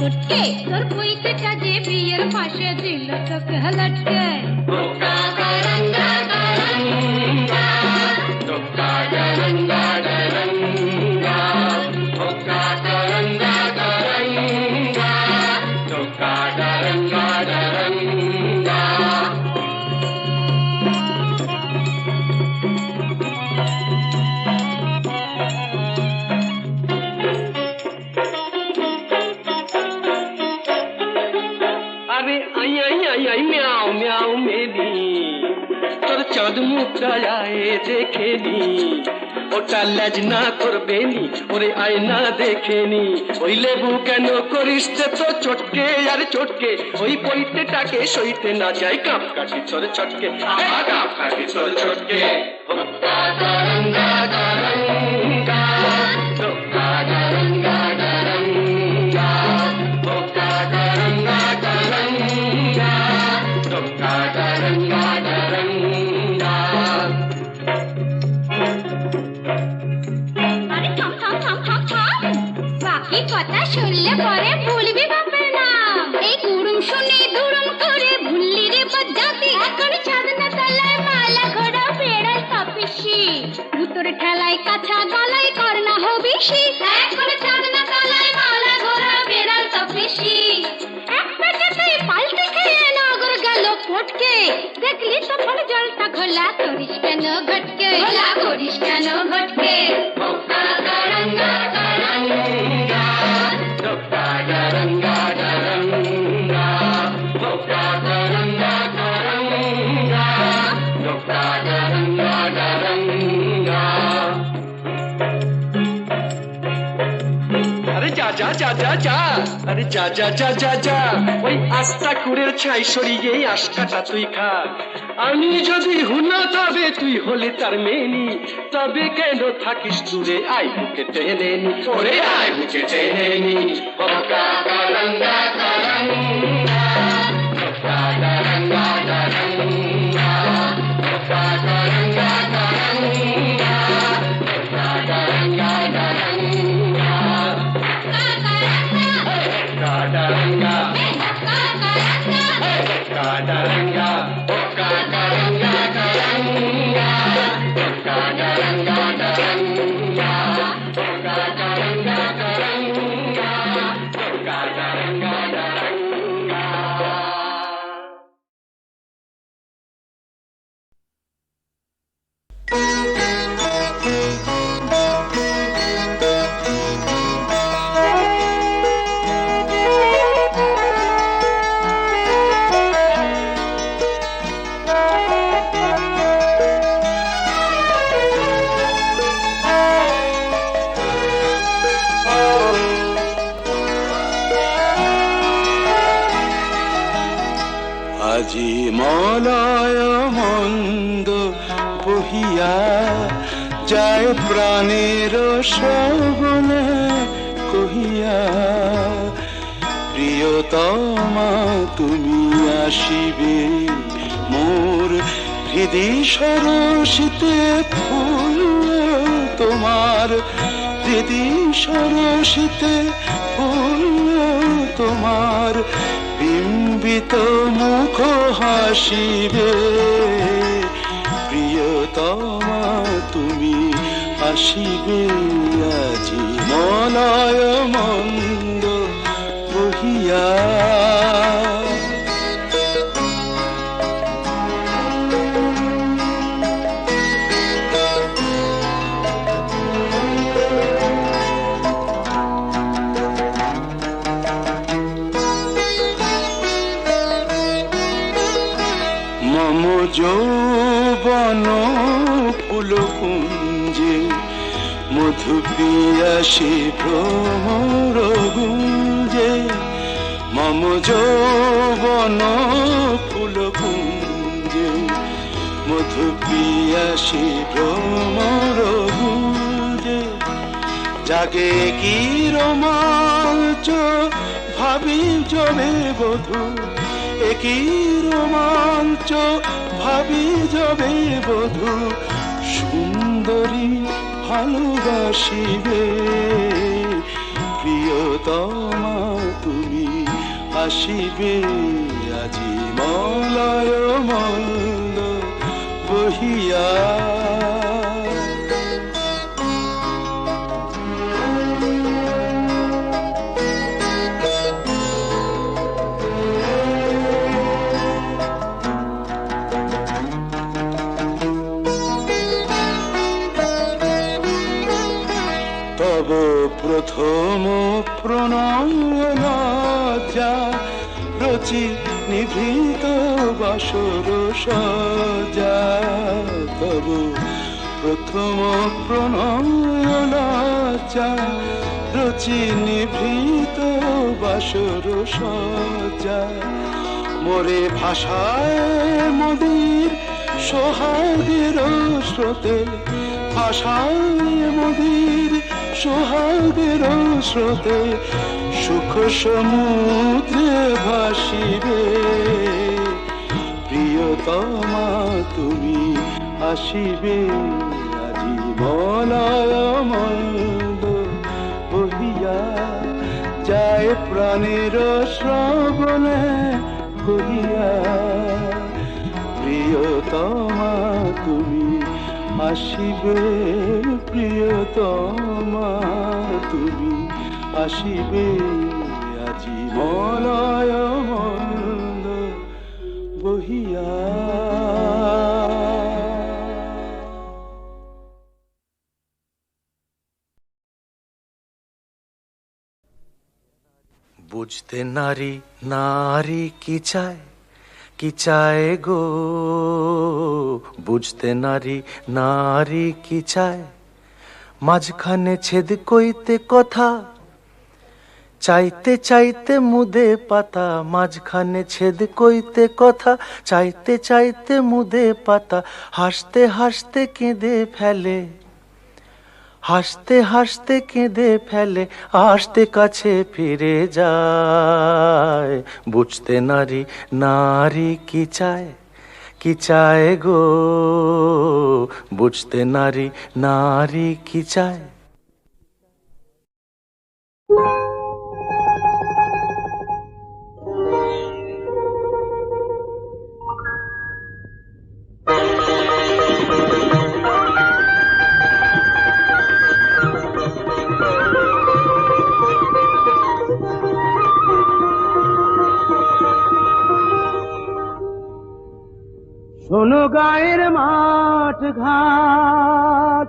चुटके तर पोयचे त्याचे बियर पाशे दिलं तर लटके। দেখেনি ওটা লাজ না করবে নি ওরে আয়না দেখেনি। ওই লেবু কেন করিস তো চটকে আর চটকে ওই পইতে টাকে সইতে না যায় কাপ কাটি চলে চটকে আ, কাপ কাটি চলে চটকে শুনলে পরে ভুলবি বাপের নাম। এই কুড়ুম শুনে দুরুম করে ভুললি রে বজ্জাতি এখন ছাদনা তলায় মালা ঘোড়া বেড়াল তপিসি। ভুতর ঠেলায় কাছা গলায় করনা হবিসি এখন ছাদনা তলায় মালা ঘোড়া বেড়াল তপিসি। এক পেটেতেই পাল্টে খেয়ে নগর গেল ফটকে। দেখলি তখন জলটা ঘোলা করিস কেন ঘটকে? ঘোলা করিস কেন ঘটকে? যা যা যা আরে যা যা যা যা যা ওই আস্তা কুড়ের ছাই সরিয়ে তুই খা। আমি যদি হুনা তবে তুই হলে তার মেনি। তবে কেন থাকিস দূরে? আই বুকে টেনে নি। ওরে আই বুকে টেনে নি। ও আজি মলয় মন্দ বহিয়া যায় প্রাণের সবনে কহি বহিয়া প্রিয়তমা, তুমি আসিবে মোর হৃদি সরসিতে ফুল তোমার হৃদি সরসিতে ফুল তোমার বিম্বিত মুখ হাসিবে। প্রিয়তমা তুমি আসিবে আজি। মলয় মন্দ বহিয়া কুঞ্জে মধু পিয়াসী ভ্রমর গুঞ্জে, মম যৌবন ফুল কুঞ্জে মধু পিয়াসী ভ্রমর গুঞ্জে। জাগে কি রোমাঞ্চ, ভাবি জমে বধু। একই রোমাঞ্চ, ভাবি জমে বধু। ভালোবাসিবে। প্রিয়তমা তুমি আসিবে প্রথম প্রণয়না রচি নিভৃত বাসর সজা। তব প্রথম প্রণয়না রচি নিভৃত বাসর সজা। মোরে ভাষায় মদির সোহাগের স্রোতে, ভাষায় মদির সোহাগের স্রোতে সুখ সমুদ্রে ভাসিবে। প্রিয়তমা তুমি আসিবে আজি মন্দ বহিয়া যায় প্রাণের শ্রবণে। আসিবে প্রিয়তমা তুমি আসিবে আজি মলয় বহিয়া। বুঝতে নারী নারী কি চায়? কি চায় গো? বুঝতে নারী নারী কি চায়? মাঝখানে ছেদ কইতে কথা, চাইতে চাইতে মুদে পাতা, মাঝখানে ছেদ কইতে কথা, চাইতে চাইতে মুদে পাতা, হাসতে হাসতে কেঁদে ফেলে। হাসতে হাসতে কেঁদে ফেলে, আসতে কাছে ফিরে যায়। বুঝতে নারী নারী কি চায়? কি চায় গো? বুঝতে নারী নারী কি চায়? শোনো গায়ের মাঠ ঘাট।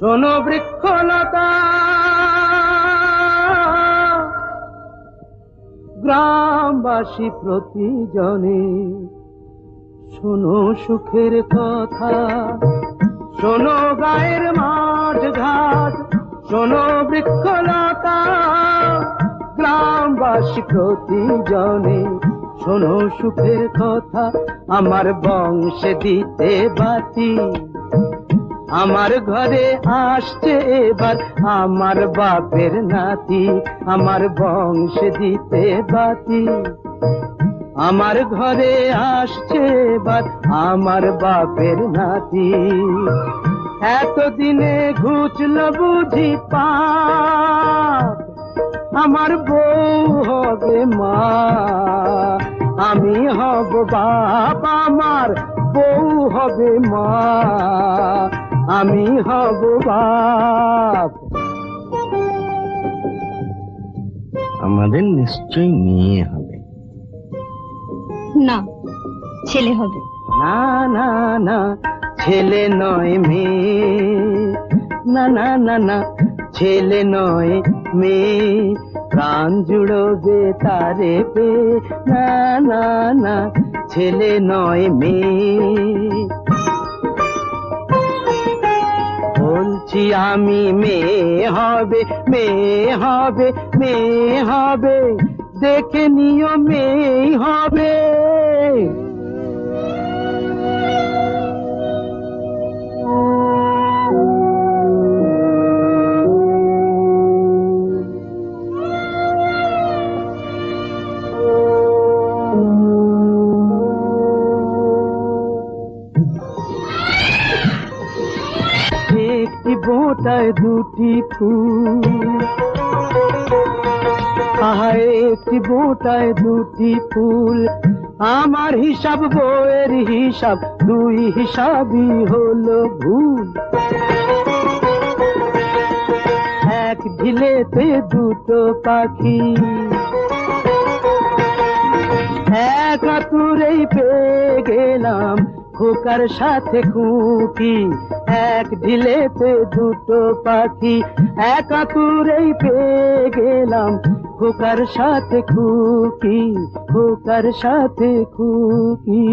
শোনো বৃক্ষলতা। গ্রামবাসী প্রতিজনে শোনো সুখের কথা। শোনো গায়ের মাঠ ঘাট, শোনো বৃক্ষলতা। গ্রামবাসী প্রতিজনে শোনো সুখের কথা। আমার বংশে দিতে বাতি। আমার ঘরে আসছে এবার আমার বাপের নাতি। আমার বংশ দিতে বাতি। আমার ঘরে আসছে এবার আমার বাপের নাতি। এতদিনে ঘুচল বুঝি পাপ। আমার বউ হবে মা। আমি হব বাপ আমার বউ হবে মা। আমি হব বাপ। আমাদের নিশ্চয়ই মেয়ে হবে। না ছেলে হবে। না না না ছেলে নয় মেয়ে। না না না না ছেলে নয় মেয়ে। প্রাণ যে তারে পে, না না না, ছেলে নয় মেয়ে। বলছি আমি মেয়ে হবে মেয়ে হবে মেয়ে হবে, দেখে নিও মেয়ে হবে। বোটায় দুটি ফুল। আহা একটি বোটায় দুটি ফুল। আমার হিসাব বইয়ের হিসাব, দুই হিসাবই হলো ভুল। এক ঢিলেতে দুটো পাখি। এক আতুরেই পেয়ে গেলাম খোকার সাথে খুকি। এক ঢিলেতে দুটো পাখি এক আতুরেই পেয়ে গেলাম। খোকার সাথে খুকি, খোকার সাথে খুকি।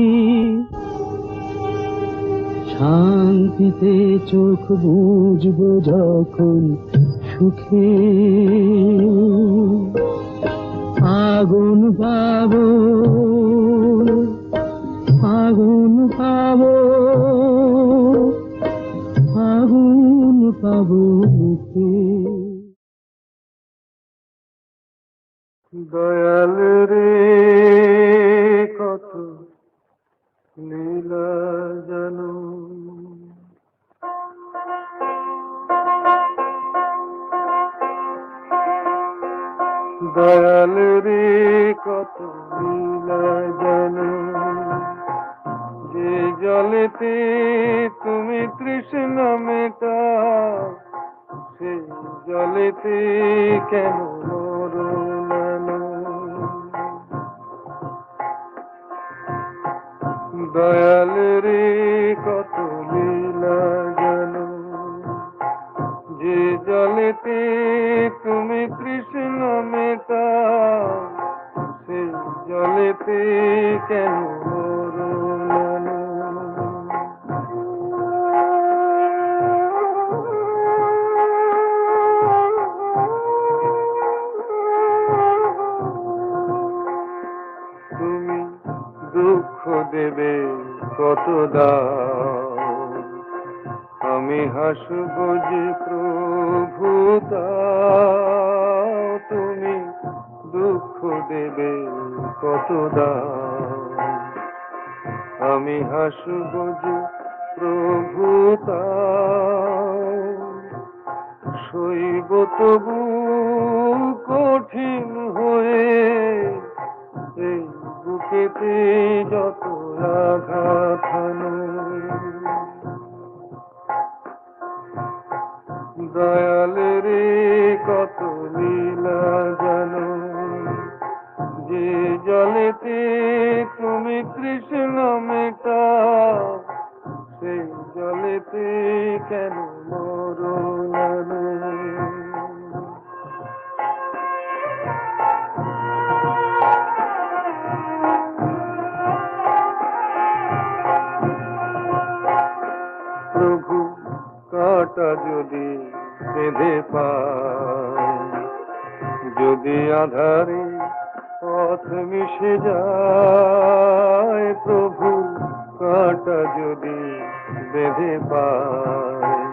শান্তিতে চোখ বুঝব যখন সুখে। আগুন পাবো আগুন পাবো। পাবো দয়াল রে কত লীলা জানো। দয়াল রে কত লীলা জানো। জলেতে তুমি তৃষ্ণ মেটা সেই জলেতে কেন? দয়াল দুঃখ দেবে কত আমি হাসব যে প্রভু তুমি দুঃখ দেবে কত আমি হাসব যে প্রভু দাও শৈব তবু কঠিন বুকেতে যত আঘাত দয়ালের কত যদি আধারে পথ মিশে যায় প্রভু, কাটা যদি বেঁধে পায়।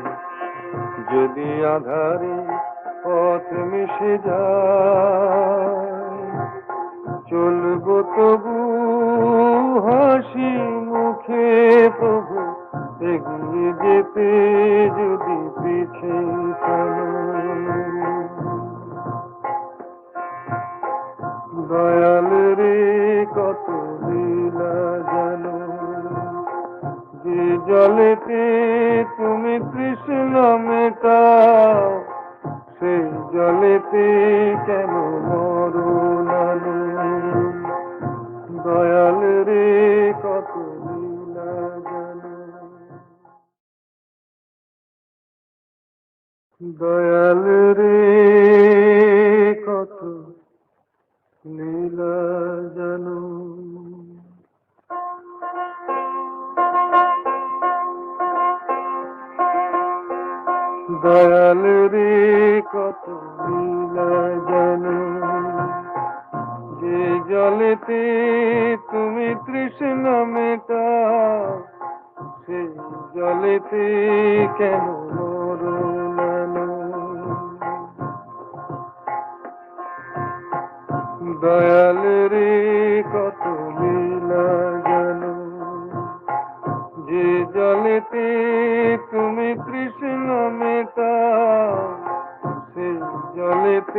যদি আধারে পথ মিশে যায়, চলবো তবু হাসি মুখে প্রভু, এগিয়ে যেতে যদি কত লীলা জানো, যে জলেতে তুমি তৃষ্ণ মেটাও, সেই জলেতে কেন মরুনানো দয়াল রে, কত লীলা জানো। দয়াল রে দয়াল রে কত জানে। যে জলেতে তুমি তৃষ্ণ মেটা সেই জলেতে কেন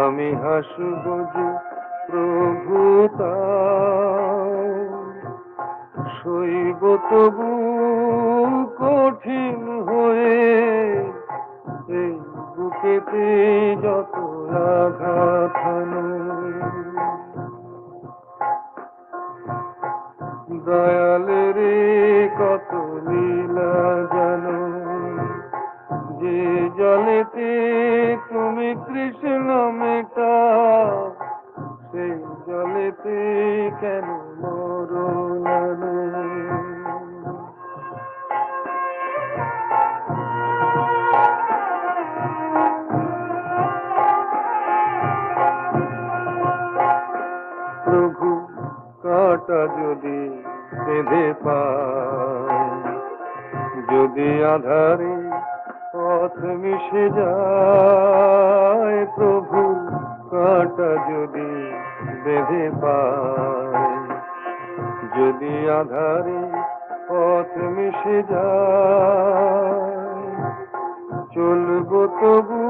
আমি হাসব যে প্রভু সইব তবু কঠিন হয়ে এই বুকেতে যত আঘাত বেঁধে যদি আধারে পথ মিশে যায়, প্রভু কাটা যদি বেঁধে যদি আধারে পথ মিশে যায়, চলবো তবু